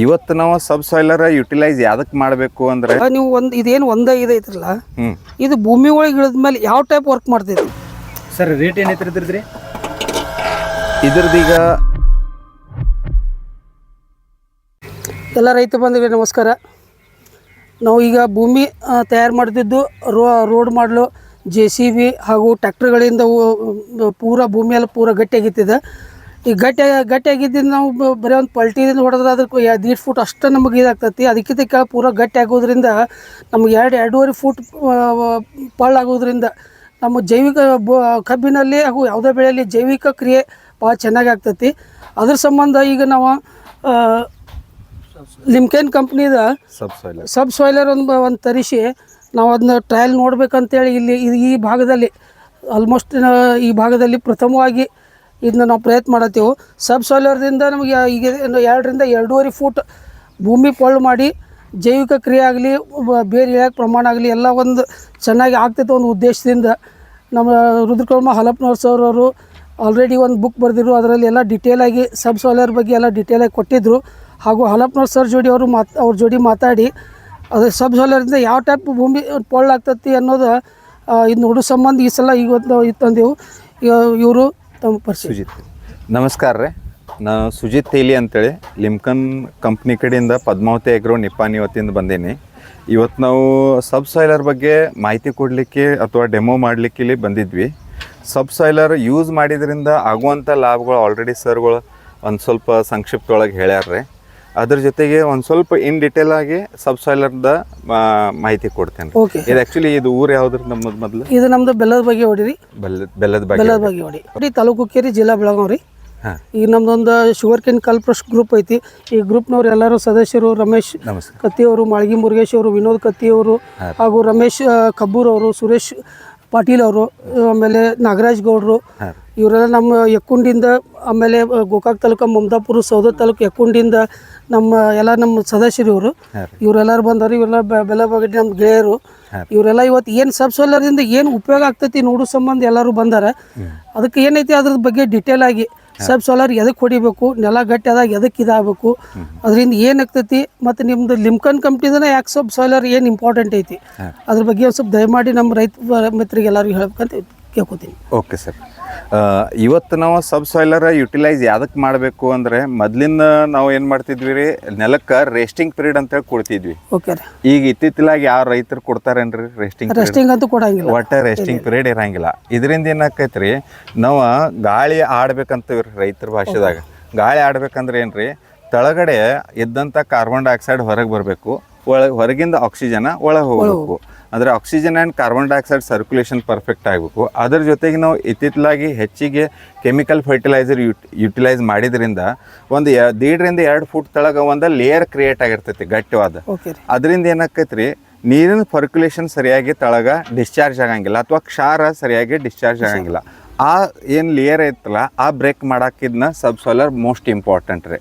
ಇವತ್ತು ನಾವು ಸಬ್ ಸಾಯ್ಲರ್ ಯುಟಿಲೈಸ್ ಯಾವ್ದಕ್ ಮಾಡಬೇಕು ಅಂದ್ರೆ ನೀವು ಒಂದು ಇದೇನು ಒಂದೇ ಇದೈತ್ರಲ್ಲ ಹ್ಮ್. ಇದು ಭೂಮಿ ಒಳಗೆ ಇಳಿದ ಮೇಲೆ ಯಾವ ಟೈಪ್ ವರ್ಕ್ ಮಾಡ್ತೈತಿ ಸರ್ ರೇಟ್ ಏನೈತಿ ಇದ್ರದ್ರಿ ಇದ್ರದೀಗ ಎಲ್ಲ ರೈತ ಬಂಧುಗಳಿಗೆ ನಮಸ್ಕಾರ. ನಾವು ಈಗ ಭೂಮಿ ತಯಾರು ಮಾಡ್ತಿದ್ದು ರೋ ರೋಡ್ ಮಾಡಲು ಜೆ ಸಿ ಬಿ ಹಾಗೂ ಟ್ಯಾಕ್ಟ್ರ್ಗಳಿಂದ ಪೂರ ಭೂಮಿಯೆಲ್ಲ ಪೂರ ಗಟ್ಟಿಯಾಗಿತ್ತಿದೆ. ಈ ಗಟ್ಟಿ ಗಟ್ಟಿಯಾಗಿದ್ದಿಂದ ನಾವು ಬರೀ ಒಂದು ಪಲ್ಟಿದಿಂದ ಹೊಡೆದ್ರೆ ಅದಕ್ಕೆ ಎರಡು ದೀಡ್ ಫುಟ್ ಅಷ್ಟು ನಮಗೆ ಇದಾಗ್ತೈತಿ. ಅದಕ್ಕಿಂತ ಕೆಳ ಪೂರ ಗಟ್ಟಿ ಆಗೋದ್ರಿಂದ ನಮ್ಗೆ ಎರಡು ಎರಡೂವರೆ ಫೂಟ್ ಪಳ್ಳಾಗೋದ್ರಿಂದ ನಮ್ಮ ಜೈವಿಕ ಬ- ಕಬ್ಬಿನಲ್ಲಿ ಹಾಗೂ ಯಾವುದೇ ಬೆಳೆಯಲ್ಲಿ ಜೈವಿಕ ಕ್ರಿಯೆ ಭಾಳ ಚೆನ್ನಾಗಿ ಆಗ್ತೈತಿ. ಅದ್ರ ಸಂಬಂಧ ಈಗ ನಾವು ಲಿಮ್ಕೇನ್ ಕಂಪ್ನಿದ ಸಬ್ ಸಾಯ್ಲರ್ ಒಂದು ಒಂದು ತರಿಸಿ ನಾವು ಅದನ್ನ ಟ್ರಯಲ್ ನೋಡ್ಬೇಕಂತೇಳಿ ಇಲ್ಲಿ ಈ ಭಾಗದಲ್ಲಿ ಆಲ್ಮೋಸ್ಟ್ ಈ ಭಾಗದಲ್ಲಿ ಪ್ರಥಮವಾಗಿ ಇದನ್ನ ನಾವು ಪ್ರಯತ್ನ ಮಾಡತ್ತೀವಿ. ಸಬ್ ಸಾಯ್ಲರ್ದಿಂದ ನಮಗೆ ಈಗ ಎರಡರಿಂದ ಎರಡೂವರೆ ಫೂಟ್ ಭೂಮಿ ಪೊಳ್ಳು ಮಾಡಿ ಜೈವಿಕ ಕ್ರಿಯೆ ಆಗಲಿ ಬೇರೆ ಇಳಿಯೋಕೆ ಪ್ರಮಾಣ ಆಗಲಿ, ಎಲ್ಲ ಒಂದು ಚೆನ್ನಾಗಿ ಆಗ್ತೈತೆ ಒಂದು ಉದ್ದೇಶದಿಂದ. ನಮ್ಮ ರುದ್ರಕರ್ಮ ಹಲಪ್ನವ್ರ ಸರ್ ಅವರು ಆಲ್ರೆಡಿ ಒಂದು ಬುಕ್ ಬರೆದಿರು ಅದರಲ್ಲಿ ಎಲ್ಲ ಡಿಟೇಲಾಗಿ ಸಬ್ ಸಾಯ್ಲರ್ ಬಗ್ಗೆ ಎಲ್ಲ ಡಿಟೇಲಾಗಿ ಕೊಟ್ಟಿದ್ದರು ಹಾಗೂ ಹಲಪ್ನವ್ರ ಸರ್ ಜೋಡಿ ಅವರು ಮಾತ್ ಅವ್ರ ಜೋಡಿ ಮಾತಾಡಿ, ಅದು ಸಬ್ ಸಾಯ್ಲರಿಂದ ಯಾವ ಟೈಪ್ ಭೂಮಿ ಪೊಳ್ಳಾಗ್ತತಿ ಅನ್ನೋದು ಇದು ನೋಡೋ ಸಂಬಂಧ ಈ ಸಲ ಇದು ತಂದೆವು. ಇವರು ತಮ್ಮ ಸುಜಿತ್. ನಮಸ್ಕಾರ ರೀ. ನಾನು ಸುಜಿತ್ ತೇಲಿ ಅಂತೇಳಿ ಲಿಮ್ಕನ್ ಕಂಪ್ನಿ ಕಡೆಯಿಂದ ಪದ್ಮಾವತಿ ಎಗ್ರೋ ನಿಪ್ಪಾನಿ ಇವತ್ತಿಂದ ಬಂದೀನಿ. ಇವತ್ತು ನಾವು ಸಬ್ ಸಾಯ್ಲರ್ ಬಗ್ಗೆ ಮಾಹಿತಿ ಕೊಡಲಿಕ್ಕೆ ಅಥವಾ ಡೆಮೋ ಮಾಡಲಿಕ್ಕೆ ಇಲ್ಲಿ ಬಂದಿದ್ವಿ. ಸಬ್ ಸಾಯ್ಲರ್ ಯೂಸ್ ಮಾಡಿದ್ರಿಂದ ಆಗುವಂಥ ಲಾಭಗಳು ಆಲ್ರೆಡಿ ಸರ್ಗಳು ಒಂದು ಸ್ವಲ್ಪ ಸಂಕ್ಷಿಪ್ತೊಳಗೆ ಹೇಳ್ಯಾರ್ರಿ. ಅದ್ರ ಜೊತೆಗೆ ಒಂದು ಸ್ವಲ್ಪ ಇನ್ ಡಿಟೇಲ್ ಆಗಿ ಸಬ್ ಸಾಯ್ಲರ್ದ ಮಾಹಿತಿ ಕೊಡ್ತೇನೆ. ಓಕೆ ಇದು ಆ್ಯಕ್ಚುಲಿ ಇದು ಊರು ಯಾವ್ದ್ರ ನಮ್ಮದು ಮೊದಲು? ಇದು ನಮ್ದು ಬೆಲ್ಲದ ಬಗ್ಗೆ ಹೊಡಿರಿ ಬೆಲ್ಲದ ಬೆಲ್ಲದ ಬಗ್ಗೆ ಬೆಲ್ಲದ ಬಗ್ಗೆ ಹೊಡಿ. ಹೊಡಿ ತಾಲೂಕು ಕೇರಿ ಜಿಲ್ಲಾ ಬೆಳಗಾವಿ ರೀ. ಈಗ ನಮ್ದೊಂದು ಶುಗರ್ ಕೇನ್ ಕಲ್ಪ್ರಶ್ ಗ್ರೂಪ್ ಐತಿ. ಈ ಗ್ರೂಪ್ನವ್ರು ಎಲ್ಲರೂ ಸದಸ್ಯರು ರಮೇಶ್ ಕತ್ತಿಯವರು ಮಾಳ್ಗಿ ಮುರುಗೇಶ್ ಅವರು ವಿನೋದ್ ಕತ್ತಿಯವರು ಹಾಗೂ ರಮೇಶ್ ಕಬ್ಬೂರ್ ಅವರು ಸುರೇಶ್ ಪಾಟೀಲ್ ಅವರು ಆಮೇಲೆ ನಾಗರಾಜ್ ಗೌಡ್ರು ಇವರೆಲ್ಲ ನಮ್ಮ ಎಕ್ಕುಂಡಿಂದ ಆಮೇಲೆ ಗೋಕಾಕ್ ತಾಲೂಕು ಮಮದಾಪುರ ಸೌದ ತಾಲೂಕು ಎಕ್ಕುಂಡಿಂದ ನಮ್ಮ ಎಲ್ಲ ನಮ್ಮ ಸದಸ್ಯರು ಇವರು. ಇವರೆಲ್ಲರೂ ಬಂದವರು ಇವರೆಲ್ಲ ಬೆ- ಬೆಲೆ ಬಗ್ಗೆ ನಮ್ಮ ಗೆಳೆಯರು. ಇವರೆಲ್ಲ ಇವತ್ತು ಏನು ಸಬ್ ಸೋಲರ್ದಿಂದ ಏನು ಉಪಯೋಗ ಆಗ್ತೈತಿ ನೋಡೋ ಸಂಬಂಧ ಎಲ್ಲರೂ ಬಂದಾರ. ಅದಕ್ಕೆ ಏನೈತಿ ಅದ್ರ ಬಗ್ಗೆ ಡಿಟೇಲ್ ಆಗಿ ಸಬ್ ಸೋಲಾರ್ ಎದಕ್ಕೆ ಹೊಡಿಬೇಕು? ನೆಲ ಗಟ್ಟಿ ಆದಾಗ ಎದಕ್ಕೆ ಇದಾಗಬೇಕು? ಅದರಿಂದ ಏನಾಗ್ತೈತಿ? ಮತ್ತು ನಿಮ್ದು ಲಿಮ್ಕನ್ ಕಂಪ್ನಿದನ ಯಾಕೆ ಸಬ್ ಸೋಲಾರ್ ಏನು ಇಂಪಾರ್ಟೆಂಟ್ ಐತಿ? ಅದ್ರ ಬಗ್ಗೆ ಒಂದು ಸ್ವಲ್ಪ ದಯಮಾಡಿ ನಮ್ಮ ರೈತ ಮಿತ್ರಿಗೆ ಎಲ್ಲರಿಗೂ ಹೇಳ್ಬೇಕಂತ ಕೇಳ್ಕೊತೀನಿ. Okay sir. ಇವತ್ತು ನಾವು ಸಬ್ ಸಾಯ್ಲರ್ ಯುಟಿಲೈಸ್ ಯಾವ್ದಕ್ಕೆ ಮಾಡಬೇಕು ಅಂದರೆ ಮೊದಲಿಂದ ನಾವು ಏನು ಮಾಡ್ತಿದ್ವಿ ರೀ ನೆಲಕ್ಕೆ ರೆಸ್ಟಿಂಗ್ ಪೀರಿಯಡ್ ಅಂತೇಳಿ ಕೊಡ್ತಿದ್ವಿ. ಓಕೆ ಈಗ ಇತ್ತಿತ್ತಲಾಗಿ ಯಾವ ರೈತರು ಕೊಡ್ತಾರೇನ್ರಿ ರೆಸ್ಟಿಂಗ್ ರೆಸ್ಟಿಂಗ್ ಅಂತೂ ಕೊಡಂಗಿಲ್ಲ. ಒಟ್ಟ ರೆಸ್ಟಿಂಗ್ ಪೀರಿಯಡ್ ಇರಂಗಿಲ್ಲ. ಇದರಿಂದ ಏನಾಕೈತ್ರಿ ನಾವು ಗಾಳಿ ಆಡ್ಬೇಕಂತೀವಿ ರೀ ರೈತರ ಭಾಷೆದಾಗ. ಗಾಳಿ ಆಡ್ಬೇಕಂದ್ರೆ ಏನ್ರಿ ತಳಗಡೆ ಇದ್ದಂಥ ಕಾರ್ಬನ್ ಡೈಆಕ್ಸೈಡ್ ಹೊರಗೆ ಬರಬೇಕು ಒಳಗೆ ಹೊರಗಿಂದ ಆಕ್ಸಿಜನ್ ಒಳಗೆ ಹೋಗಬೇಕು. ಅಂದರೆ oxygen and carbon dioxide circulation perfect ಆಗಬೇಕು. ಅದ್ರ ಜೊತೆಗೆ ನಾವು ಇತ್ತಿತ್ತಲಾಗಿ ಹೆಚ್ಚಿಗೆ ಕೆಮಿಕಲ್ ಫರ್ಟಿಲೈಸರ್ ಯುಟ್ ಯುಟಿಲೈಸ್ ಮಾಡಿದ್ರಿಂದ ಒಂದು ದೀಡ್ರಿಂದ ಎರಡು ಫುಟ್ ತಳಗ ಒಂದು ಲೇಯರ್ ಕ್ರಿಯೇಟ್ ಆಗಿರ್ತೈತಿ ಗಟ್ಟಿವಾದ. ರೀ. ಅದರಿಂದ ಏನಾಕೈತ್ರಿ? ನೀರಿನ ಸರ್ಕ್ಯುಲೇಷನ್ ಸರಿಯಾಗಿ ತಳಗ ಡಿಸ್ಚಾರ್ಜ್ ಆಗಂಗಿಲ್ಲ ಅಥವಾ ಕ್ಷಾರ ಸರಿಯಾಗಿ ಡಿಸ್ಚಾರ್ಜ್ ಆಗಂಗಿಲ್ಲ. ಆ ಏನು ಲೇಯರ್ ಐತಲ್ಲ, ಆ ಬ್ರೇಕ್ ಮಾಡಾಕಿದ್ನ ಸಬ್ ಸೋಲರ್ ಮೋಸ್ಟ್ ಇಂಪಾರ್ಟೆಂಟ್ ರೀ.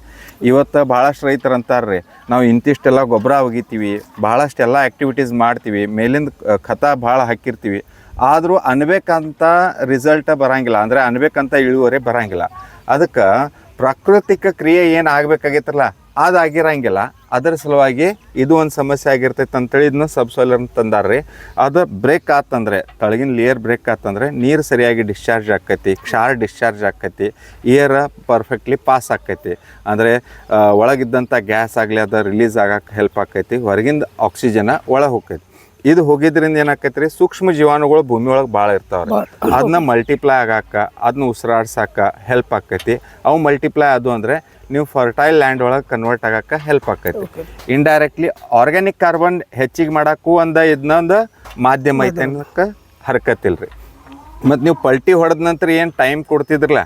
ಇವತ್ತು ಭಾಳಷ್ಟು ರೈತರು ಅಂತಾರೆ ರೀ ನಾವು ಇಂತಿಷ್ಟೆಲ್ಲ ಗೊಬ್ಬರ ಒಗಿತೀವಿ, ಭಾಳಷ್ಟೆಲ್ಲ ಆ್ಯಕ್ಟಿವಿಟೀಸ್ ಮಾಡ್ತೀವಿ, ಮೇಲಿಂದ ಖತ ಭಾಳ ಹಾಕಿರ್ತೀವಿ. ಆದರೂ ಅನ್ಬೇಕಂತ ರಿಸಲ್ಟ ಬರಂಗಿಲ್ಲ, ಅಂದರೆ ಅನ್ಬೇಕಂತ ಇಳುವರಿ ಬರಂಗಿಲ್ಲ. ಅದಕ್ಕೆ ಪ್ರಾಕೃತಿಕ ಕ್ರಿಯೆ ಏನು ಆಗ್ಬೇಕಾಗೈತಲ್ಲ ಅದು ಆಗಿರಂಗಿಲ್ಲ ಅದರ ಸಲುವಾಗಿ ಇದು ಒಂದು ಸಮಸ್ಯೆ ಆಗಿರ್ತೈತೆ ಅಂತೇಳಿ ಇದನ್ನ ಸಬ್ ಸಾಯ್ಲರ್ ತಂದಾರ್ರಿ. ಅದು ಬ್ರೇಕ್ ಆತಂದ್ರೆ ತಳಗಿನ ಲೇಯರ್ ಬ್ರೇಕ್ ಆತಂದ್ರೆ ನೀರು ಸರಿಯಾಗಿ ಡಿಸ್ಚಾರ್ಜ್ ಆಕೈತಿ ಕ್ಷಾರ್ ಡಿಸ್ಚಾರ್ಜ್ ಆಕೈತಿ ಏರ್ ಪರ್ಫೆಕ್ಟ್ಲಿ ಪಾಸ್ ಆಕೈತಿ. ಅಂದರೆ ಒಳಗಿದ್ದಂಥ ಗ್ಯಾಸ್ ಆಗಲಿ ಅದು ರಿಲೀಸ್ ಆಗಕ್ಕೆ ಹೆಲ್ಪ್ ಆಕೈತಿ ಹೊರಗಿಂದ ಆಕ್ಸಿಜನ್ ಒಳಗೆ ಹೋಗ್ತೈತಿ ಇದು ಹೋಗಿದ್ರಿಂದ ಏನಾಕೈತಿ ರೀ ಸೂಕ್ಷ್ಮ ಜೀವಾಣುಗಳು ಭೂಮಿ ಒಳಗೆ ಭಾಳ ಇರ್ತಾವ್ರಿ. ಅದನ್ನ ಮಲ್ಟಿಪ್ಲೈ ಆಗಾಕ ಅದನ್ನ ಉಸಿರಾಡ್ಸಾಕ ಹೆಲ್ಪ್ ಆಕೈತಿ. ಅವು ಮಲ್ಟಿಪ್ಲೈ ಅದು ಅಂದರೆ ನೀವು ಫರ್ಟೈಲ್ ಲ್ಯಾಂಡ್ ಒಳಗೆ ಕನ್ವರ್ಟ್ ಆಗಕ್ಕೆ ಹೆಲ್ಪ್ ಆಕೈತಿ. ಇಂಡೈರೆಕ್ಟ್ಲಿ ಆರ್ಗ್ಯಾನಿಕ್ ಕಾರ್ಬನ್ ಹೆಚ್ಚಿಗೆ ಮಾಡೋಕ್ಕೂ ಒಂದು ಇದನ್ನೊಂದು ಮಾಧ್ಯಮ ಐತೆ ಅನ್ನೋಕ್ಕೆ ಹರ್ಕತ್ತಿಲ್ರಿ. ಮತ್ತು ನೀವು ಪಲ್ಟಿ ಹೊಡೆದ ನಂತರ ಏನು ಟೈಮ್ ಕೊಡ್ತಿದ್ರಲ್ಲ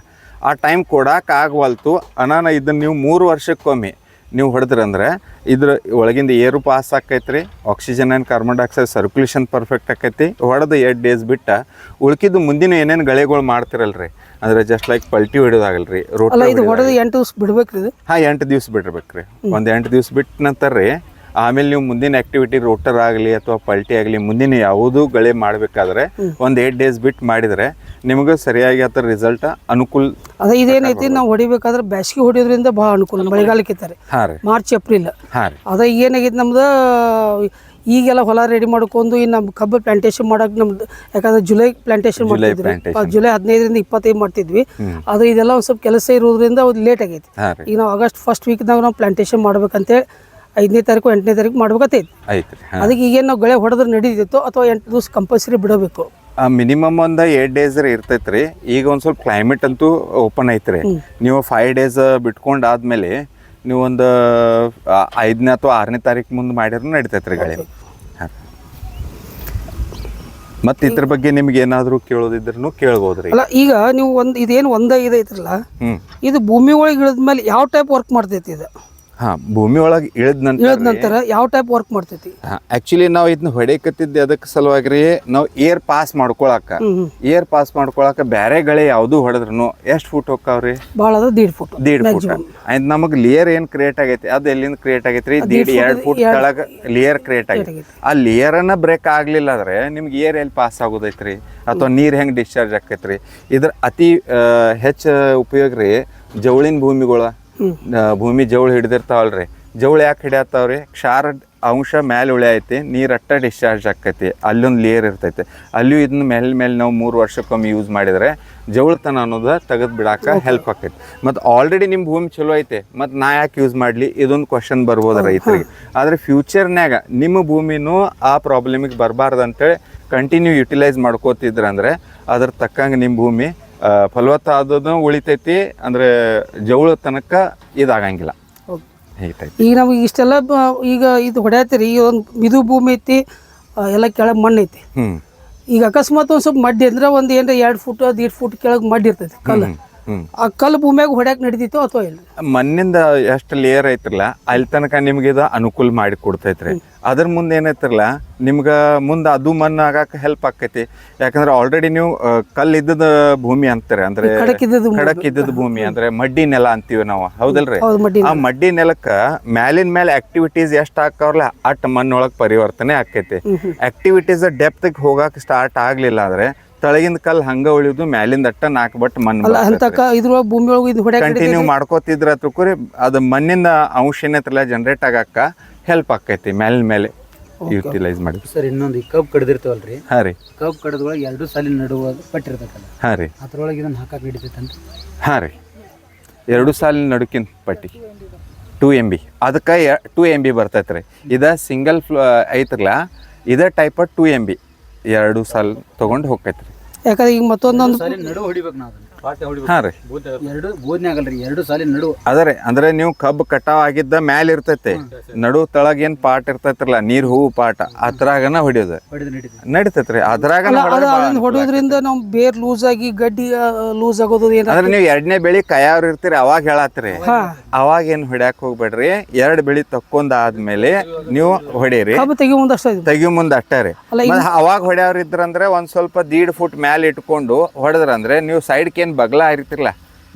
ಆ ಟೈಮ್ ಕೊಡಕ್ಕೆ ಆಗವಲ್ತು ಅನಾನ ಇದನ್ನು ನೀವು ಮೂರು ವರ್ಷಕ್ಕೊಮ್ಮೆ ನೀವು ಹೊಡೆದ್ರಂದ್ರೆ ಇದ್ರ ಒಳಗಿಂದ air pass ಆಕೈತ್ರಿ oxygen and carbon dioxide circulation perfect ಆಕೈತಿ. ಹೊಡೆದು ಎರಡು ಡೇಸ್ ಬಿಟ್ಟು ಉಳ್ಕಿದ್ದು ಮುಂದಿನ ಏನೇನು ಗಳೆಗಳು ಮಾಡ್ತಿರಲ್ರಿ ಅಂದ್ರೆ ಜಸ್ಟ್ ಲೈಕ್ ಪಲ್ಟಿ ಹಿಡಿದಾಗಲ್ಲ ಅಲ್ಲ ರೋಟಿ ಎಂಟು ದಿವ್ಸ ಬಿಡ್ಬೇಕ್ರಿ ಇದು? ಹಾಂ ಎಂಟು ದಿವ್ಸ ರೀ ಒಂದು ಎಂಟು ದಿವ್ಸ ಬಿಟ್ಟ ನಂತರ ರೀ ಆಮೇಲೆ ನೀವು ಮುಂದಿನ ಆಕ್ಟಿವಿಟಿ ರೋಟರ್ ಆಗಲಿ ಅಥವಾ ಪಲ್ಟಿ ಆಗಲಿ ಮುಂದಿನ ಯಾವುದೂ ಗಳೆ ಮಾಡಬೇಕಾದ್ರೆ ಒಂದು ಏಟ್ ಡೇಸ್ ಬಿಟ್ಟು ಮಾಡಿದರೆ ನಿಮಗೆ ಸರಿಯಾಗಿ ಅದರ ರಿಸಲ್ಟ್ ಅನುಕೂಲ ಅದೇ ಇದೇನೈತಿ ನಾವು ಹೊಡಿಬೇಕಾದ್ರೆ ಬ್ಯಾಸಿಗೆ ಹೊಡಿಯೋದ್ರಿಂದ ಭಾಳ ಅನುಕೂಲ ಮಳೆಗಾಲಕ್ಕೆ ಇತ್ತಾರೆ ಹಾಂ ರೀ. ಮಾರ್ಚ್ ಏಪ್ರಿಲ್ ಅದ ಏನಾಗೈತೆ ನಮ್ದು ಈಗೆಲ್ಲ ಹೊಲ ರೆಡಿ ಮಾಡ್ಕೊಂಡು ಈ ನಮ್ಮ ಕಬ್ಬು ಪ್ಲಾಂಟೇಶನ್ ಮಾಡೋಕೆ ನಮ್ದು ಯಾಕಂದ್ರೆ ಜುಲೈ ಪ್ಲಾಂಟೇಶನ್ ಮಾಡ್ತಿದ್ವಿ. ಜುಲೈ ಹದಿನೈದರಿಂದ ಇಪ್ಪತ್ತೈದು ಮಾಡ್ತಿದ್ವಿ. ಅದು ಇದೆಲ್ಲ ಒಂದು ಸ್ವಲ್ಪ ಕೆಲಸ ಇರೋದ್ರಿಂದ ಅದು ಲೇಟ್ ಆಗೈತಿ. ಈಗ ನಾವು ಆಗಸ್ಟ್ ಫಸ್ಟ್ ವೀಕ್ದಾಗ ನಾವು ಪ್ಲಾಂಟೇಶನ್ ಮಾಡ್ಬೇಕಂತೇಳಿ ಐದನೇ ತಾರೀಕು ಎಂಟನೇ ತಾರೀಕು ರೀ ಅದಕ್ಕೆ ಈಗೇನು ನಾವು ಗಳೆ ಹೊಡೆದ್ರೆ ನಡೀತಿತ್ತು ಅಥವಾ ಎಂಟು ದಿವಸ ಕಂಪಲ್ಸರಿ ಬಿಡಬೇಕು. ಮಿನಿಮಮ್ ಒಂದು ಏಟ್ ಡೇಸ್ ಇರ್ತೈತಿ ರೀ. ಈಗ ಒಂದು ಸ್ವಲ್ಪ ಕ್ಲೈಮೇಟ್ ಅಂತೂ ಓಪನ್ ಐತ್ರಿ ನೀವು ಫೈವ್ ಡೇಸ್ ಬಿಟ್ಕೊಂಡು ಆದ್ಮೇಲೆ ನೀವು ಒಂದು ಐದನೇ ಅಥವಾ ಆರನೇ ತಾರೀಕು ಮುಂದೆ ಮಾಡಿದ್ರು ನಡಿತೈತೆ ರೀ ಗಾಳಿ. ಮತ್ತೆ ಇದ್ರ ಬಗ್ಗೆ ನಿಮ್ಗೆ ಏನಾದರೂ ಕೇಳೋದಿದ್ರು ಕೇಳ್ಬೋದು ರೀ. ಅಲ್ಲ ಈಗ ನೀವು ಒಂದು ಇದೇನು ಒಂದ ಇದೈತ್ರಲ್ಲ ಹ್ಞೂ ಇದು ಭೂಮಿ ಒಳಗೆ ಇಳಿದ್ಮೇಲೆ ಯಾವ ಟೈಪ್ ವರ್ಕ್ ಮಾಡ್ತೈತಿ ಇದು? ಹಾಂ ಭೂಮಿ ಒಳಗೆ ಇಳಿದ ನಂತರ ಇಳಿದ ನಂತರ ಯಾವ ಟೈಪ್ ವರ್ಕ್ ಮಾಡ್ತೈತಿ? ಆ್ಯಕ್ಚುಲಿ ನಾವು ಇದನ್ನ ಹೊಡೆಕತ್ತಿದ್ದೆ ಅದಕ್ಕೆ ಸಲುವಾಗಿ ರೀ ನಾವು ಏರ್ ಪಾಸ್ ಮಾಡ್ಕೊಳಕ. ಏರ್ ಪಾಸ್ ಮಾಡ್ಕೊಳಕ ಬೇರೆ ಗಳೆ ಯಾವುದು ಹೊಡೆದ್ರು ಎಷ್ಟು ಫುಟ್ ಹೋಗ್ತಾವ್ರಿ? ಭಾಳ ಅದ ದೀಡ್ ಫುಟ್ ದೀಡ್ ಫುಟ್ ಆಯ್ತು ನಮಗೆ ಲೇಯರ್ ಏನ್ ಕ್ರಿಯೇಟ್ ಆಗೈತಿ? ಅದು ಎಲ್ಲಿಂದ ಕ್ರಿಯೇಟ್ ಆಗೈತ್ರಿ? ದೀಡ್ ಎರಡ್ ಫುಟ್ ಕೆಳಗ ಲೇಯರ್ ಕ್ರಿಯೇಟ್ ಆಗೈತಿ. ಆ ಲೇಯರ್ ಅನ್ನ ಬ್ರೇಕ್ ಆಗ್ಲಿಲ್ಲ ಅಂದ್ರೆ ನಿಮ್ಗೆ ಏರ್ ಎಲ್ಲಿ ಪಾಸ್ ಆಗೋದೈತ್ರಿ? ಅಥವಾ ನೀರ್ ಹೆಂಗ್ ಡಿಸ್ಚಾರ್ಜ್ ಆಕೈತ್ರಿ? ಇದ್ರ ಅತಿ ಹೆಚ್ಚ ಉಪಯೋಗ ರೀ ಜವಳಿನ ಭೂಮಿಗಳ. ಭೂಮಿ ಜವಳ ಹಿಡಿದಿರ್ತಾವಲ್ರಿ. ಜವಳ ಯಾಕೆ ಹಿಡಿಯತ್ತಾವ್ರಿ ಕ್ಷಾರ ಅಂಶ ಮ್ಯಾಲೆ ಉಳಿಯೈತಿ ನೀರು ಅಟ್ಟ ಡಿಸ್ಚಾರ್ಜ್ ಆಕೈತಿ ಅಲ್ಲೊಂದು ಲೇಯರ್ ಇರ್ತೈತಿ. ಅಲ್ಲಿಯೂ ಇದನ್ನ ಮೇಲೆ ಮೇಲೆ ನಾವು ಮೂರು ವರ್ಷಕ್ಕೊಮ್ಮೆ ಯೂಸ್ ಮಾಡಿದರೆ ಜವಳತನ ಅನ್ನೋದು ತೆಗೆದು ಬಿಡಾಕ ಹೆಲ್ಪ್ ಆಕೈತಿ ಮತ್ತು ಆಲ್ರೆಡಿ ನಿಮ್ಮ ಭೂಮಿ ಚಲೋ ಐತೆ ಮತ್ತು ನಾ ಯಾಕೆ ಯೂಸ್ ಮಾಡಲಿ? ಇದೊಂದು ಕ್ವಶನ್ ಬರ್ಬೋದು ರೈತರಿಗೆ. ಆದರೆ ಫ್ಯೂಚರ್ನ್ಯಾಗ ನಿಮ್ಮ ಭೂಮಿನೂ ಆ ಪ್ರಾಬ್ಲಮಿಗೆ ಬರಬಾರ್ದು ಅಂತೇಳಿ ಕಂಟಿನ್ಯೂ ಯುಟಿಲೈಸ್ ಮಾಡ್ಕೋತಿದ್ರಂದ್ರೆ ಅದ್ರ ತಕ್ಕಂಗೆ ನಿಮ್ಮ ಭೂಮಿ ಫಲವತ್ತಾದದ್ದು ಉಳಿತೈತಿ ಅಂದ್ರೆ ಜವಳ ತನಕ ಇದಾಗಂಗಿಲ್ಲ ಈಗ ನಮಗೆ ಇಷ್ಟೆಲ್ಲ ಈಗ ಇದು ಹೊಡ್ಯಾತಿರಿ ಈಗ ಒಂದು ಮಿದು ಭೂಮಿ ಐತಿ ಎಲ್ಲ ಕೆಳಗೆ ಮಣ್ಣು ಐತಿ. ಈಗ ಅಕಸ್ಮಾತ್ ಒಂದು ಸ್ವಲ್ಪ ಮಡ್ಡಿ ಅಂದ್ರೆ ಒಂದು ಏನರ ಎರಡು ಫುಟ್ ದೀಡ್ ಫುಟ್ ಕೆಳಗೆ ಮಡ್ಡಿ ಇರ್ತೈತಿ ಕಲ್ಲು. ಆ ಕಲ್ಲು ಭೂಮಿಯಾಗ ಹೊಡ್ಯಾಕ ನಡೀತಿತ್ತು ಅಥವಾ ಇಲ್ಲ? ಮಣ್ಣಿಂದ ಎಷ್ಟು ಲೇಯರ್ ಐತ್ರಲ್ಲ ಅಲ್ಲಿ ತನಕ ನಿಮ್ಗೆ ಇದು ಅನುಕೂಲ ಮಾಡಿ ಕೊಡ್ತೈತ್ರಿ. ಅದ್ರ ಮುಂದೆ ಏನೈತ್ರಲ್ಲ ನಿಮ್ಗೆ ಮುಂದೆ ಅದು ಮಣ್ಣು ಆಗಾಕ ಹೆಲ್ಪ್ ಆಕೈತಿ. ಯಾಕಂದ್ರೆ ಆಲ್ರೆಡಿ ನೀವು ಕಲ್ಲು ಕಲ್ಲ್ ಇದ್ದದ ಭೂಮಿ ಅಂತಾರೆ ಅಂದ್ರೆ ಖಡಕ್ ಇದ್ದದ್ದು ಇದ್ದದ ಭೂಮಿ ಅಂದ್ರೆ ಮಡ್ಡಿ ನೆಲ ಅಂತೀವಿ ನಾವು. ಹೌದಲ್ರಿ? ಆ ಮಡ್ಡಿ ನೆಲಕ್ಕ ಮ್ಯಾಲಿನ ಮೇಲೆ ಆಕ್ಟಿವಿಟೀಸ್ ಎಷ್ಟ್ ಹಾಕವ್ರಲ್ಲ ಅಟ್ ಮಣ್ಣೊಳಗೆ ಪರಿವರ್ತನೆ ಆಕೈತಿ. ಆಕ್ಟಿವಿಟೀಸ್ ಡೆಪ್ತ್ಗೆ ಹೋಗಾಕ ಸ್ಟಾರ್ಟ್ ಆಗ್ಲಿಲ್ಲ ಅಂದ್ರೆ ತಳಗಿಂದ ಕಲ್ಲು ಹಂಗ ಉಳಿದು ಮ್ಯಾಲಿಂದ ಅಟ್ಟ ನಾಲ್ಕು ಬಟ್ ಮಣ್ಣು ಅಲ್ಲ ಅಂತಕ ಇದ್ರೊಳಗೆ ಭೂಮಿ ಒಳಗೆ ಇದು ಹೊಡ್ಯಾಕ ಕಂಟಿನ್ಯೂ ಮಾಡ್ಕೋತಿದ್ರ ತುಕುರಿ ಅದು ಮಣ್ಣಿಂದ ಅಂಶ ಏನೈತ್ರಲ್ಲ ಜನರೇಟ್ ಆಗಾಕ ಹೆಲ್ಪ್ ಆಕೈತಿ ಮ್ಯಾಲಿನ ಮೇಲೆ ಯುಟಿಲೈಸ್ ಮಾಡಿ. ಸರ್ ಇನ್ನೊಂದು ಈ ಕಬ್ಬು ಕಡ್ದಿರ್ತಾವಲ್ರಿ? ಹಾಂ ರೀ. ಕಬ್ ಕಡ್ದೊಳಗೆ ಎರಡು ಸಾಲಿನ ನಡುವ ಪಟ್ಟಿರ್ತಕ್ಕಲ್ಲ ಹಾಂ ರೀ. ಅದ್ರೊಳಗೆ ಇದನ್ನ ಹಾಕಕ್ಕೆ ನಡೀತೈತಂತ ಹಾಂ ರೀ. ಎರಡು ಸಾಲಿನ ನಡುಕಿನ ಪಟ್ಟಿ. ಟೂ ಎಂ ಬಿ ಅದಕ್ಕೆ ಟೂ ಎಂ ಬಿ ಬರ್ತೈತೆ ರೀ ಇದು ಸಿಂಗಲ್ ಫ್ಲೋ ಐತ್ರಲ್ಲ ಇದೇ ಟೈಪ್ ಟೂ ಎಂ ಬಿ ಎರಡು ಸಾಲ್ ತೊಗೊಂಡು ಹೋಗ್ತೈತೆ ರೀ ಯಾಕಂದ್ರೆ ಈಗ ಮತ್ತೊಂದೊಂದು ನಡು ಹೊಡಿಬೇಕು ನಾವು ಹಾಂ ರೀ. ಎರಡು ಬೋದ್ನೆ ಆಗಲ್ರಿ ಎರಡು ಸಾಲಿನ ನಡುವೆ ಅದರಿ ಅಂದ್ರೆ ನೀವು ಕಬ್ಬು ಕಟಾವ್ ಆಗಿದ್ದ ಮ್ಯಾಲ ಇರ್ತೈತೆ. ನಡು ತಳಗ ಏನ್ ಪಾಟ್ ಇರ್ತೈತ್ರಲ್ಲ ನೀರ್ ಹೂವು ಪಾಟ ಅದ್ರಾಗನ ಹೊಡಿಯೋದು. ನಡಿತೈತ್ರಿ ಅದ್ರಾಗ ಹೊಡಿಯೋದ್ರಿಂದ ನಾವು ಬೇರ್ ಲೂಸ್ ಆಗಿ ಗಡ್ಡಿ ಲೂಸ್ ಆಗೋದು ಏನ ಅಂದ್ರೆ ನೀವು ಎರಡನೇ ಬೆಳಿ ಕಯಾವ್ರ ಇರ್ತೀರಿ ಅವಾಗ ಹೇಳತ್ರಿ. ಹಾ. ಅವಾಗ ಏನ್ ಹೊಡ್ಯಾಕ್ ಹೋಗ್ಬೇಡ್ರಿ ಎರಡ್ ಬೆಳಿ ತಕ್ಕೊಂಡ್ ಆದ್ಮೇಲೆ ನೀವು ಹೊಡೀರಿ. ಕಬ್ಬು ತೆಗಿ ಮುಂದಷ್ಟ ತೆಗಿ ತೆಗಿಯೋ ಮುಂದೆ ಅಷ್ಟೇ ರೀ. ಅವಾಗ ಹೊಡ್ಯಾವ್ರ ಇದ್ರಂದ್ರೆ ಒಂದ್ ಸ್ವಲ್ಪ ದೀಡ್ ಫುಟ್ ಮ್ಯಾಲ ಇಟ್ಕೊಂಡು ಹೊಡೆದ್ರಂದ್ರೆ ನೀವು ಸೈಡ್ಗೆ ಏನ್ ಬಗ್ಲ ಹರಿತಿರ್ಲ.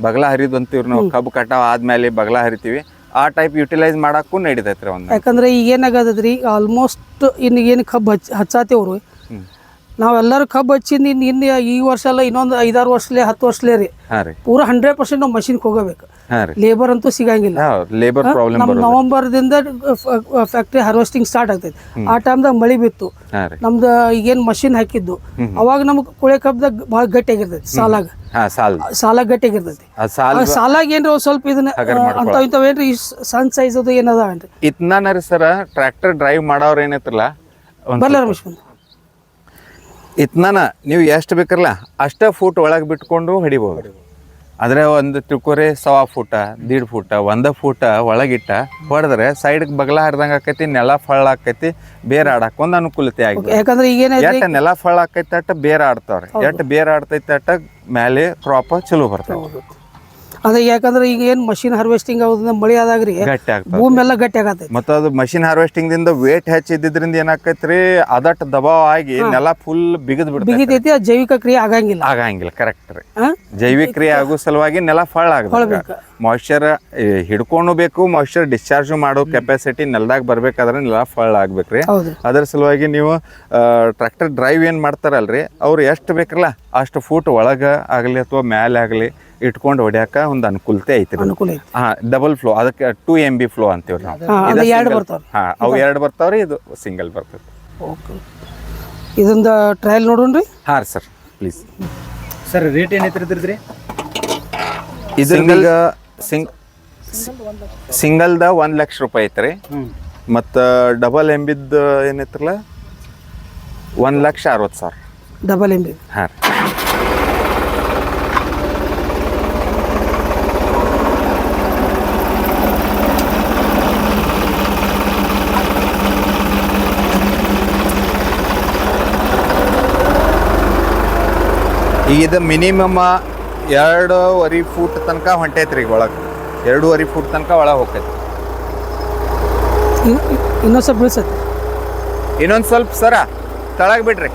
ಬಗ್ಲ ಹರಿದು ಅಂತೀವಿ ನಾವು ಕಬ್ಬು ಕಟಾವ್ ಆದ್ಮೇಲೆ ಬಗ್ಲ ಹರಿತೀವಿ. ಆ ಟೈಪ್ ಯುಟಿಲೈಸ್ ಮಾಡಕ್ಕೂ ನಡೀತೈತ್ರಿ ಒಂದು ಯಾಕಂದ್ರೆ ಈಗ ಏನಾಗದ್ರಿ ಆಲ್ಮೋಸ್ಟ್ ಇನ್ನು ಏನು ಕಬ್ಬು ಹಚ್ ಹಚ್ಚಾತೇವ್ರು ನಾವೆಲ್ಲರೂ ಕಬ್ಬು ಹಚ್ಚಿಂದ ಇನ್ನು ಇನ್ನು ಈ ವರ್ಷ ಅಲ್ಲ ಇನ್ನೊಂದು ಐದಾರು ವರ್ಷಲೇ ಹತ್ತು ವರ್ಷಲೇ ರೀ. ಪೂರಾ ಹಂಡ್ರೆಡ್ ಪರ್ಸೆಂಟ್ ನಾವು ಮಷಿನ್ಗೆ ಹೋಗಬೇಕು. ಲೇಬರ್ ಅಂತೂ ಸಿಗಂಗಿಲ್ಲ. ಲೇಬರ್ ಪ್ರಾಬ್ಲಮ್ ನಮ್ಮ ಬರೋದು ನವಂಬರ್ದಿಂದ ಫ್ಯಾಕ್ಟ್ರಿ ಹಾರ್ವೆಸ್ಟಿಂಗ್ ಸ್ಟಾರ್ಟ್ ಆಗ್ತೈತಿ. ಆ ಟೈಮ್ದಾಗ ಮಳಿ ಬಿತ್ತು. ನಮ್ದು ಈಗೇನ್ ಮಷಿನ್ ಹಾಕಿದ್ದು. ಅವಾಗ ನಮ್ಗೆ ಕುಳೆ ಕಬ್ದಾಗ ಬಹಳ ಗಟ್ಟಿಯಾಗಿರ್ತೈತಿ ಸಾಲಾಗ. ಸಾಲ್. ಗಟ್ಟಿಯಾಗಿರ್ತೈತಿ ಸಾಲಾಗ ಏನ್ರ ಸ್ವಲ್ಪ ಇದನ್ನ ಅಂತ ಇಂತವೇನ್ರಿ ಏನ್ರಿ ಸಣ್ಣ ಸೈಜ್ ಅದು ಏನದ ಇತ್ನಾನ ರೀ ಸರ ಟ್ರ್ಯಾಕ್ಟರ್ ಡ್ರೈವ್ ಮಾಡೋರು ಏನೈತ್ರಲ್ಲ? ಬರ್ಲಾರ ಇತ್ನಾನ ನೀವು ಎಷ್ಟು ಬೇಕಲ್ಲ ಅಷ್ಟ ಫೂಟ್ ಒಳಗೆ ಬಿಟ್ಕೊಂಡು ಹೊಡಿಬೋದು. ಆದರೆ ಒಂದು ತಿಳ್ಕೊರಿ ಸವಾ ಫೂಟ ದೀಡ್ ಫೂಟ ಒಂದು ಫೂಟ ಒಳಗಿಟ್ಟ ಹೊಡೆದ್ರೆ ಸೈಡ್ಗೆ ಬಗಲ ಹರಿದಂಗೆ ಆಕೈತಿ ನೆಲ ಫಳ ಆಕೈತಿ ಬೇರೆ ಆಡಕ್ಕೆ ಒಂದು ಅನುಕೂಲತೆ ಆಗಿದೆ ಯಾಕಂದ್ರೆ ಈಗ ನೆಲ ಫಳ ಆಕೈತಿ ಅಟ್ಟ ಬೇರೆ ಆಡ್ತಾವ್ರಿ. ಎಟ್ ಬೇರೆ ಆಡ್ತೈತಿ ಅಟ್ಟ ಮೇಲೆ ಕ್ರಾಪ್ ಚಲೋ ಬರ್ತಾವ ಅದೇ ಯಾಕಂದ್ರೆ ಈಗ ಏನು ಮಷಿನ್ ಹಾರ್ವೆಸ್ಟಿಂಗ್ ಆಗೋದ್ರಿಂದ ಮಳೆ ಆದಾಗ್ರಿ ಗಟ್ಟಿ ಆಗ್ತದೆ. ಭೂಮಿ ಎಲ್ಲ ಗಟ್ಟಿ ಆಗತ್ತೆ. ಮತ್ತು ಅದು ಮಷಿನ್ ಹಾರ್ವೆಸ್ಟಿಂಗ್ ದಿಂದ ವೇಟ್ ಹೆಚ್ಚಿದ್ರಿಂದ ಏನಾಕೈತ್ರಿ? ಅದಟ್ ದಬಾವ್ ಆಗಿ ನೆಲ ಫುಲ್ ಬಿಗದ್ ಬಿಡ್ತೈತಿ ಬಿಗಿತೈತಿ ಆ ಜೈವಿಕ ಕ್ರಿಯೆ ಆಗಂಗಿಲ್ಲ. ಆಗಂಗಿಲ್ಲ. ಕರೆಕ್ಟ್ ರೀ? ಜೈವಿಕ ಕ್ರಿಯೆ ಆಗೋ ಸಲುವಾಗಿ ನೆಲ ಫಳ ಆಗಬೇಕು ಮಾಯ್ಶ್ಚರ್ ಹಿಡ್ಕೊಂಡು ಬೇಕು ಮಾಯ್ಶ್ಚರ್ ಡಿಸ್ಚಾರ್ಜ್ ಮಾಡೋ ಕೆಪಾಸಿಟಿ ನೆಲದಾಗ ಬರ್ಬೇಕಾದ್ರೆ ನೆಲ ಫಳ ಆಗ್ಬೇಕ್ರಿ. ಅದ್ರ ಅದರ ಸಲುವಾಗಿ ನೀವು ಟ್ರ್ಯಾಕ್ಟರ್ ಡ್ರೈವ್ ಏನು ಮಾಡ್ತಾರಲ್ರಿ ಅವ್ರು ಎಷ್ಟು ಬೇಕಲ್ಲ ಅಷ್ಟು ಫೂಟ್ ಒಳಗೆ ಆಗಲಿ ಅಥವಾ ಮ್ಯಾಲ ಆಗಲಿ ಇಟ್ಕೊಂಡು ಹೊಡ್ಯಾಕ ಒಂದು ಅನುಕೂಲತೆ ಐತ್ರಿ. ಅನುಕೂಲ ಐತಿ ಹಾ ಡಬಲ್ ಫ್ಲೋ ಅದಕ್ಕೆ ಟೂ ಎಂ ಬಿ ಫ್ಲೋ ಅಂತೀವಿ ನಾವು. ಹಾ. ಅವು ಎರಡು ಬರ್ತಾವ್ರಿ ಇದು ಸಿಂಗಲ್ ಬರ್ತೈತಿ. ಓಕೆ. ಇದೊಂದು ಟ್ರಯಲ್ ರೀ? ಹಾಂ ಸರ್ ಪ್ಲೀಸ್ ಸರ್ ರೇಟ್ ಏನೈತಿ ಇದ್ರದ್ರಿ ಸಿಂಗಲ್ ಸಿಂಗ್ ಸಿಂಗಲ್ದ ಒಂದು ಲಕ್ಷ ರೂಪಾಯಿ ಐತ್ರಿ ಮತ್ತು ಡಬಲ್ ಎಂ ಬಿದ್ದು ಏನೈತ್ರಲ್ಲ? ಒಂದು ಲಕ್ಷ ಅರವತ್ತು ಸಾವಿರ. Double MB. ಬಿ ಹಾಂ ರೀ. ಈಗ ಇದು ಮಿನಿಮಮ್ ಎರಡೂವರೆ ಫೂಟ್ ತನಕ ಹೊಂಟೈತ್ರಿ ರೀ ಒಳಗೆ. ಎರಡೂವರೆ ಫೂಟ್ ತನಕ ಒಳಗೆ ಹೋಗ್ತೈತಿ. ಇನ್ನೊಂದು ಸ್ವಲ್ಪ ಬೀಳ್ಸತ್ತೆ ಇನ್ನೊಂದು ಸ್ವಲ್ಪ ಸರ ತಳಗ್ ಬಿಡ್ರಿ.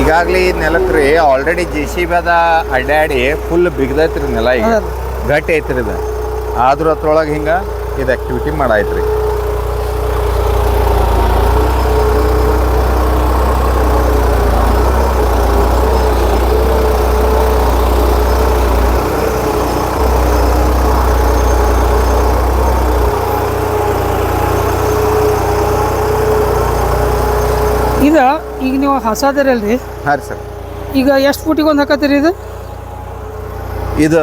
ಈಗಾಗಲೇ ನೆಲಕ್ಕೆ ರೀ ಆಲ್ರೆಡಿ ಜೆ ಸಿ ಬಿ ಅದ ಅಡ್ಡಾಡಿ ಫುಲ್ ಬಿಗ್ದೈತ್ರಿ ನೆಲ ಈಗ. ಗಟ್ಟಿ ಐತ್ರಿ ಇದು. ಆದ್ರೂ ಅದ್ರೊಳಗೆ ಹಿಂಗೆ ಇದು ಆಕ್ಟಿವಿಟಿ ಮಾಡಾಯ್ತ್ರಿ. ಇದು ಈಗ ನೀವು ಹಸಾದಿರಲ್ರಿ ಹಾಂ ರೀ ಸರ್. ಈಗ ಎಷ್ಟು ಫೂಟಿಗೆ ಒಂದು ಹಾಕತ್ತೀರಿ ಇದು? ಇದು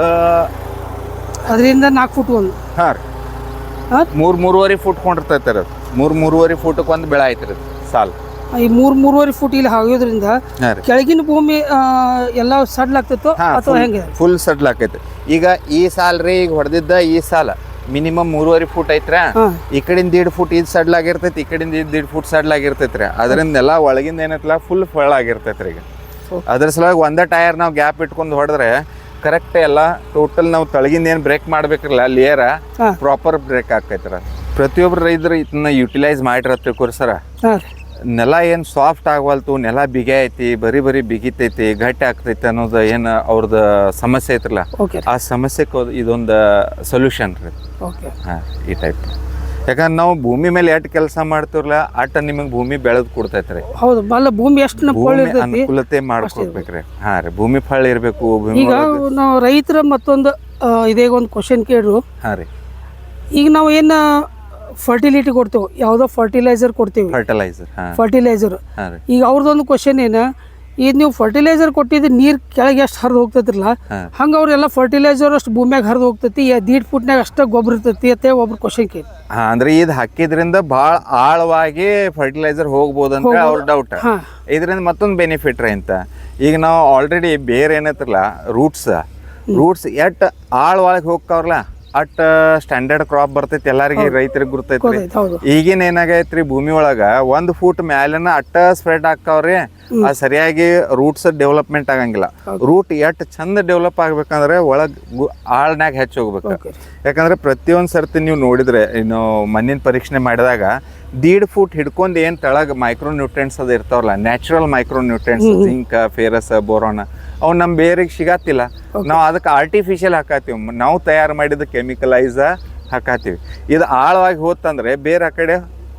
ಅದರಿಂದ ನಾಲ್ಕು ಫೂಟ್ ಒಂದು. ಹಾಂ ರೀ. ಹಾಂ? ಮೂರು ಮೂರುವರೆ ಫೂಟ್ ಕೊಂಡಿರ್ತೈತೆ ಅದು. ಮೂರು ಮೂರುವರೆ ಫೂಟಕ್ಕೆ ಒಂದು ಬೆಳೆ ಐತೆ ರೀ ಸಾಲ್. ಈ ಮೂರು ಮೂರುವರೆ ಫುಟ್ ಇಲ್ಲಿ ಹಾಕೋದ್ರಿಂದ ಕೆಳಗಿನ ಭೂಮಿ ಎಲ್ಲ ಸಡ್ಲಾಗ್ತಿತ್ತು ಅಥವಾ ಹೆಂಗೆ? ಫುಲ್ ಸಡ್ಲ್ ಆಕೈತೆ ಈಗ ಈ ಸಾಲ್ ರೀ ಈಗ ಹೊಡೆದಿದ್ದ ಈ ಸಾಲ. ಮಿನಿಮಮ್ ಮೂರುವರೆ ಫೂಟ್ ಐತ್ರ ಈ ಕಡೆಯಿಂದ ದೀಡ್ ಫುಟ್ ಇದು ಸಡ್ಲ್ ಆಗಿರ್ತೈತಿ ಈ ಕಡೆಯಿಂದ ಇದು ದೀಡ್ ಫುಟ್ ಸಡ್ಲ್ ಆಗಿರ್ತೈತ್ರಿ ಅದರಿಂದ ಎಲ್ಲ ಒಳಗಿಂದ ಏನೈತಲ್ಲ ಫುಲ್ ಫಳ ಆಗಿರ್ತೈತ್ರಿ ಈಗ. ಅದ್ರ ಸಲುವಾಗಿ ಒಂದೇ ಟೈರ್ ನಾವು ಗ್ಯಾಪ್ ಇಟ್ಕೊಂಡು ಹೊಡೆದ್ರೆ ಕರೆಕ್ಟ್ ಎಲ್ಲ ಟೋಟಲ್ ನಾವು ತಳಗಿಂದ ಏನು ಬ್ರೇಕ್ ಮಾಡ್ಬೇಕಲ್ಲ ಲೇಯರ. ಪ್ರಾಪರ್ ಬ್ರೇಕ್ ಆಕೈತ್ರ ಪ್ರತಿಯೊಬ್ಬರು ರೈತರು ಇದನ್ನ ಯುಟಿಲೈಸ್ ಮಾಡಿರತ್ತೆ ಸರ ನೆಲ ಏನು ಸಾಫ್ಟ್ ಆಗವಲ್ತು ನೆಲ ಬಿಗಿ ಐತಿ ಬರಿ ಬರೀ ಬಿಗಿತೈತಿ ಗಟ್ಟಿ ಆಗ್ತೈತಿ ಅನ್ನೋದು ಏನು ಅವ್ರದ್ದು ಸಮಸ್ಯೆ ಐತ್ರಲ್ಲ. ಆ ಸಮಸ್ಯೆಗೆ ಇದೊಂದು ಸೊಲ್ಯೂಷನ್ ರೀ. ಓಕೆ ಹಾಂ ಈ ಟೈಪ್ ಯಾಕಂದ್ರೆ ನಾವು ಭೂಮಿ ಮೇಲೆ ಎಷ್ಟು ಕೆಲಸ ಮಾಡ್ತೀವಲ್ಲ ಅಟ್ಟ ನಿಮಗೆ ಭೂಮಿ ಬೆಳೆದು ಕೊಡ್ತೈತೆ ರೀ. ಹೌದು ಅಲ್ಲ ಭೂಮಿ ಎಷ್ಟು ಅನುಕೂಲತೆ ಮಾಡ್ಕೊಡ್ಬೇಕ್ರಿ ಹಾಂ ರೀ ಭೂಮಿ ಫಳ ಇರಬೇಕು ಈಗ ನಾವು ರೈತರ ಮತ್ತೊಂದು ಇದೇಗೊಂದು ಇದೇಗ ಒಂದು ಕ್ವಶನ್ ಕೇಳ್ರು. ಹಾಂ ರೀ. ಈಗ ನಾವು ಏನು ಫರ್ಟಿಲಿಟಿ ಕೊಡ್ತೇವೆ. ಯಾವುದೋ ಫರ್ಟಿಲೈಸರ್ ಕೊಡ್ತೀವಿ. ಫರ್ಟಿಲೈಸರ್ ಫರ್ಟಿಲೈಸರ್ ಈಗ ಅವ್ರದ್ದೊಂದು ಕ್ವಶನ್ ಏನು ಈಗ ನೀವು ಫರ್ಟಿಲೈಸರ್ ಕೊಟ್ಟಿದ್ದು ನೀರು ಕೆಳಗೆ ಎಷ್ಟು ಹರಿದು ಹೋಗ್ತೈತಿರಲ್ಲ. ಹಂಗೆ ಅವ್ರೆಲ್ಲ ಫರ್ಟಿಲೈಸರ್ ಅಷ್ಟು ಭೂಮ್ಯಾಗ ಹರಿದು ಹೋಗ್ತೈತಿ ದೀಡ್ ಫುಟ್ನಾಗ ಅಷ್ಟೇ ಗೊಬ್ಬರ ಇರ್ತೈತಿ ಅಂತ ಒಬ್ರು ಕ್ವಶನ್ ಕೇಳಿ. ಅಂದ್ರೆ ಇದು ಹಾಕಿದ್ರಿಂದ ಭಾಳ ಆಳವಾಗಿ ಫರ್ಟಿಲೈಸರ್ ಹೋಗ್ಬೋದು. ಅಂತ ಅವ್ರ ಡೌಟ್ ಇದರಿಂದ ಮತ್ತೊಂದು ಬೆನಿಫಿಟ್ ರೀ ಅಂತ. ಈಗ ನಾವು ಆಲ್ರೆಡಿ ಬೇರೆ ಏನೈತ್ರಲ್ಲ ರೂಟ್ಸ್ ರೂಟ್ಸ್ ಎಟ್ ಆಳವಾಗಿ ಹೋಗ್ತಾವ್ರಲ್ಲ ಅಟ್ ಸ್ಟ್ಯಾಂಡರ್ಡ್ ಕ್ರಾಪ್ ಬರ್ತೈತಿ ಎಲ್ಲಾರಿಗೆ ರೈತರಿಗೆ ಗುರ್ತೈತಿ ಈಗಿನ ಏನಾಗೈತ್ರಿ ಭೂಮಿ ಒಳಗ ಒಂದ್ ಫೂಟ್ ಮ್ಯಾಲಿನ ಅಟ್ಟ ಸ್ಪ್ರೆಡ್ ಆಗ್ತಾವ್ರಿ ಅದು ಸರಿಯಾಗಿ ರೂಟ್ಸ್ ಡೆವಲಪ್ಮೆಂಟ್ ಆಗಂಗಿಲ್ಲ. ರೂಟ್ ಎಷ್ಟು ಚಂದ ಡೆವಲಪ್ ಆಗ್ಬೇಕಂದ್ರೆ ಒಳಗ್ ಆಳ್ನಾಗ ಹೆಚ್ಚು ಹೋಗ್ಬೇಕು. ಯಾಕಂದ್ರೆ ಪ್ರತಿಯೊಂದ್ ಸರ್ತಿ ನೀವು ನೋಡಿದ್ರೆ ಇನ್ನು ಮಣ್ಣಿನ ಪರೀಕ್ಷೆ ಮಾಡಿದಾಗ ದೀಡ್ ಫೂಟ್ ಹಿಡ್ಕೊಂಡು ಏನ್ ತಳಗ ಮೈಕ್ರೋ ನ್ಯೂಟ್ರೆಂಟ್ಸ್ ಅದು ಇರ್ತಾವಲ್ಲ natural micro nutrients zinc ferrous ಬೋರೋನ ಅವು ನಮ್ಮ ಬೇರಿಗೆ ಸಿಗತ್ತಿಲ್ಲ. ನಾವು ಅದಕ್ಕೆ ಆರ್ಟಿಫಿಷಿಯಲ್ ಹಾಕತ್ತೀವಿ. ನಾವು ತಯಾರು ಮಾಡಿದ ಕೆಮಿಕಲೈಸ ಹಾಕತ್ತೀವಿ. ಇದು ಆಳವಾಗಿ ಹೋತಂದ್ರೆ ಬೇರೆ ಆ ಕಡೆ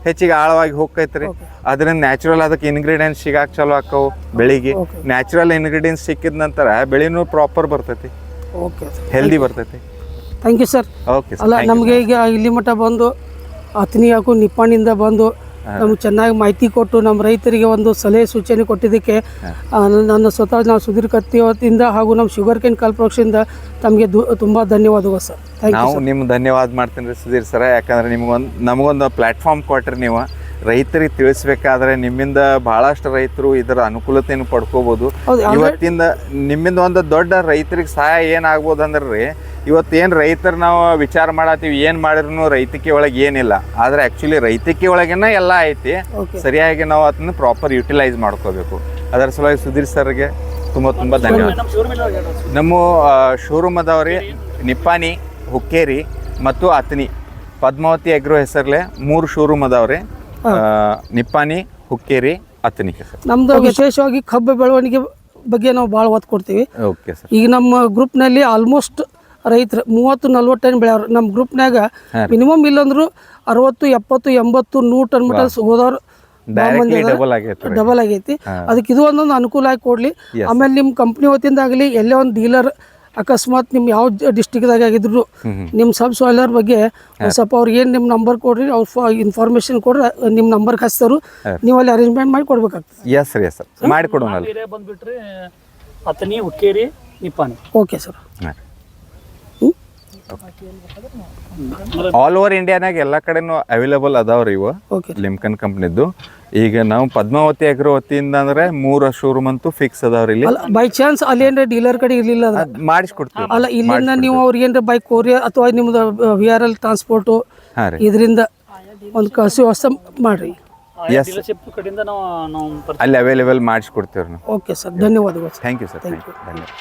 ಹೆಚ್ಚಿಗೆ ಆಳವಾಗಿ ಹೋಗ್ತೈತ್ರಿ. ಅದರಿಂದ ನ್ಯಾಚುರಲ್ ಅದಕ್ಕೆ ಇಂಗ್ರೀಡಿಯೆಂಟ್ಸ್ ಸಿಗಾಕ್ ಚಲೋ ಆಕ್ಕವು ಬೆಳಿಗ್ಗೆ. ನ್ಯಾಚುರಲ್ ಇಂಗ್ರೀಡಿಯೆಂಟ್ಸ್ ಸಿಕ್ಕಿದ ನಂತರ ಬೆಳೆನೂ ಪ್ರಾಪರ್ ಬರ್ತೈತಿ. ಓಕೆ ಹೆಲ್ದಿ ಬರ್ತೈತಿ. ಥ್ಯಾಂಕ್ ಯು ಸರ್ ಓಕೆ ಅಲ್ಲ ನಮಗೆ ಈಗ ಇಲ್ಲಿ ಮಟ್ಟ ಬಂದು ಅತ್ನಿ ಹಾಕು ನಿಪ್ಪಾಣಿಂದ ಬಂದು ನಮ್ಗೆ ಚೆನ್ನಾಗಿ ಮಾಹಿತಿ ಕೊಟ್ಟು ನಮ್ಮ ರೈತರಿಗೆ ಒಂದು ಸಲಹೆ ಸೂಚನೆ ಕೊಟ್ಟಿದ್ದಕ್ಕೆ ನನ್ನ ಸ್ವತಃ ನಾವು ಸುಧೀರ್ ಕತ್ತಿ ವತಿಯಿಂದ ಹಾಗೂ ನಮ್ಮ ಶುಗರ್ ಕೇನ್ ಕಲ್ಪವೃಕ್ಷದಿಂದ ತಮಗೆ ತುಂಬ ಧನ್ಯವಾದಗಳು ಸರ್. ಥ್ಯಾಂಕ್ ಯು ನಾವು ನಿಮ್ಗೆ ಧನ್ಯವಾದ ಮಾಡ್ತೀನಿ ರೀ ಸುಧೀರ್ ಸರ. ಯಾಕಂದ್ರೆ ನಿಮ್ಗೊಂದು ನಮಗೊಂದು ಪ್ಲಾಟ್ಫಾರ್ಮ್ ಕೊಟ್ರಿ ನೀವು. ರೈತರಿಗೆ ತಿಳಿಸ್ಬೇಕಾದ್ರೆ ನಿಮ್ಮಿಂದ ಬಹಳಷ್ಟು ರೈತರು ಇದರ ಅನುಕೂಲತೆಯನ್ನು ಪಡ್ಕೋಬಹುದು ಹೌದು, ಇವತ್ತಿಂದ ನಿಮ್ಮಿಂದ ಒಂದು ದೊಡ್ಡ ರೈತರಿಗೆ ಸಹಾಯ ಏನಾಗ್ಬೋದು ಅಂದ್ರೆ ಇವತ್ತು ಇವತ್ತೇನು ರೈತರು ನಾವು ವಿಚಾರ ಮಾಡತ್ತೀವಿ ಏನು ಮಾಡಿದ್ರು ರೈತಿಕೆ ಒಳಗೆ ಏನಿಲ್ಲ. ಆದ್ರೆ ಆ್ಯಕ್ಚುಲಿ ರೈತಿಕೆ ಒಳಗೇನ ಎಲ್ಲ ಐತಿ. ಸರಿಯಾಗಿ ನಾವು ಅದನ್ನ ಪ್ರಾಪರ್ ಯುಟಿಲೈಸ್ ಮಾಡ್ಕೋಬೇಕು. ಅದರ ಸಲುವಾಗಿ ಸುಧೀರ್ ಸರ್ಗೆ ತುಂಬ ತುಂಬ ಧನ್ಯವಾದ. ನಮ್ಮ ಶೋರೂಮ್ ಅದಾವ್ರಿ ನಿಪ್ಪಾನಿ ಹುಕ್ಕೇರಿ ಮತ್ತು ಅತ್ನಿ. ಪದ್ಮಾವತಿ ಅಗ್ರೋ ಹೆಸರ್ಲೆ ಮೂರು ಶೋರೂಮ್ ಅದಾವ್ರಿ. ನಿಪ್ಪಾನಿ ಹುಕ್ಕೇರಿ ಅತ್ತಿನಿ ನಮ್ದು ವಿಶೇಷವಾಗಿ ಕಬ್ಬು ಬೆಳವಣಿಗೆ ಬಗ್ಗೆ ನಾವು ಭಾಳ ಒತ್ತು ಕೊಡ್ತೀವಿ. Okay sir. ಈಗ ನಮ್ಮ ಗ್ರೂಪ್ನಲ್ಲಿ ಆಲ್ಮೋಸ್ಟ್ ರೈತರು ಮೂವತ್ತು ನಲ್ವತ್ತು ಟನ್ ಬೆಳೆಯವ್ರು. ನಮ್ಮ ಗ್ರೂಪ್ನಾಗ ಮಿನಿಮಮ್ ಇಲ್ಲಂದ್ರು ಅರವತ್ತು ಎಪ್ಪತ್ತು ಎಂಬತ್ತು ನೂರು ಟನ್ ಮಟ್ಟ ಹೋದವ್ರು ಡಬಲ್ ಆಗೈತಿ ಅದಕ್ಕೆ ಇದು ಒಂದೊಂದು ಅನುಕೂಲ ಆಗಿ ಕೊಡ್ಲಿ. ಆಮೇಲೆ ನಿಮ್ಮ ಕಂಪ್ನಿ ವತಿಯಿಂದ ಆಗಲಿ ಎಲ್ಲೇ ಒಂದು ಡೀಲರ್ ಅಕಸ್ಮಾತ್ ನಿಮ್ಮ ಯಾವ ಡಿಸ್ಟಿಕ್ದಾಗ ಆಗಿದ್ರು ನಿಮ್ಮ ಸಬ್ ಸಾಯ್ಲರ್ ಬಗ್ಗೆ ಒಂದ್ ಸ್ವಲ್ಪ ಅವ್ರಿಗೆ ಏನು ನಿಮ್ಮ ನಂಬರ್ ಕೊಡ್ರಿ ಅವ್ರ ಇನ್ಫಾರ್ಮೇಶನ್ ಕೊಡ್ರಿ ನಿಮ್ಮ ನಂಬರ್ ಹಚ್ತಾರು ನೀವು ಅಲ್ಲಿ ಅರೇಂಜ್ಮೆಂಟ್ ಮಾಡಿ ಕೊಡ್ಬೇಕಾಗ್ತದೆ. ಎಸ್ ರೀ ಎಸ್ ಸರ್ ಮಾಡಿ ಕೊಡೋಣ ಬಂದ್ಬಿಟ್ರೆ Athani Hukkeri Nippani okay sir all over ಇಂಡಿಯಾನಾಗ ಎಲ್ಲ ಕಡೆನೂ ಅವೈಲೇಬಲ್ ಅದಾವ್ರಿ ಇವು. ಓಕೆ ಲಿಮ್ಕನ್ ಕಂಪ್ನಿದ್ದು ಈಗ ನಾವು ಪದ್ಮಾವತಿ ಅಗ್ರೋ ವತಿಯಿಂದ ಅಂದ್ರೆ ಮೂರು ಶೋರೂಮ್ ಅಂತೂ ಫಿಕ್ಸ್ ಅದಾವ್ರಿ ಇಲ್ಲಿ. ಅಲ್ಲ ಬೈ ಚಾನ್ಸ್ ಅಲ್ಲಿ ಏನ್ರ ಡೀಲರ್ ಕಡೆ ಇರಲಿಲ್ಲ ಮಾಡಿಸ್ಕೊಡ್ತೀವಿ ಅಲ್ಲ ಇಲ್ಲಿಂದ ನೀವು ಅವ್ರಿಗೆ ಏನ್ರ ಬೈಕ್ ಕೊರಿಯರ್ ಅಥವಾ ನಿಮ್ದು ವಿ ಆರ್ ಎಲ್ ಟ್ರಾನ್ಸ್ಪೋರ್ಟು ಹಾ ರೀ. ಇದರಿಂದ ಒಂದು ಕಸಿ ವ್ಯವಸ್ಥೆ ಮಾಡ್ರಿ. ಡೀಲರ್ಶಿಪ್ ಕಡೆಯಿಂದ ನಾವು ನಾವು ಅಲ್ಲಿ ಅವೈಲೇಬಲ್ ಮಾಡಿಸ್ಕೊಡ್ತೀವಿ ನಾವು. ಓಕೆ ಸರ್ ಧನ್ಯವಾದಗಳು sir thank you sir thank you ಧನ್ಯವಾದ.